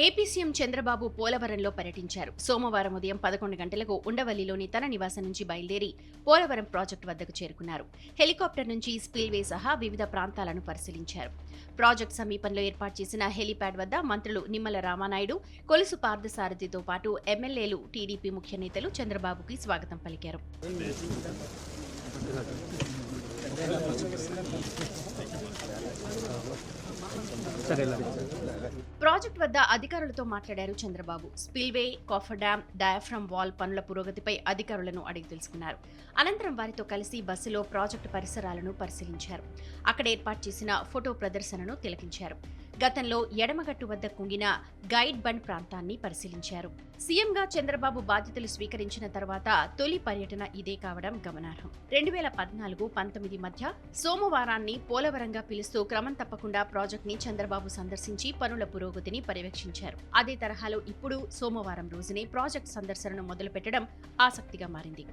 AP CM Chandrababu పోలవరంలో పర్యటించారు. సోమవారం ఉదయం పదకొండు గంటలకు ఉండవల్లిలోని తన నివాసం నుంచి బయలుదేరి పోలవరం ప్రాజెక్టు వద్దకు చేరుకున్నారు. హెలికాప్టర్ నుంచి స్పిల్వే సహా వివిధ ప్రాంతాలను పరిశీలించారు. ప్రాజెక్ట్ సమీపంలో ఏర్పాటు చేసిన హెలీప్యాడ్ వద్ద మంత్రులు నిమ్మల రామానాయుడు కొలుసు పార్థసారథితో పాటు ఎమ్మెల్యేలు టీడీపీ ముఖ్య నేతలు చంద్రబాబుకి స్వాగతం పలికారు. ప్రాజెక్ట్ వద్ద అధికారులతో మాట్లాడారు Chandrababu. Spillway coffer dam diaphragm wall పనుల పురోగతిపై అధికారులను అడిగి తెలుసుకున్నారు. అనంతరం వారితో కలిసి బస్సులో ప్రాజెక్టు పరిసరాలను పరిశీలించారు. అక్కడ ఏర్పాటు చేసిన ఫోటో ప్రదర్శనను తిలకించారు. గతంలో ఎడమగట్టు వద్ద కుంగిన గైడ్ బండ్ ప్రాంతాన్ని పరిశీలించారు. సీఎంగా చంద్రబాబు బాధ్యతలు స్వీకరించిన తర్వాత తొలి పర్యటన ఇదే కావడం గమనార్హం. రెండు వేల పద్నాలుగు పంతొమ్మిది మధ్య సోమవారాన్ని పోలవరంగా పిలుస్తూ క్రమం తప్పకుండా ప్రాజెక్ట్ని చంద్రబాబు సందర్శించి పనుల పురోగతిని పర్యవేక్షించారు. అదే తరహాలో ఇప్పుడు సోమవారం రోజునే ప్రాజెక్ట్ సందర్శనను మొదలుపెట్టడం ఆసక్తిగా మారింది.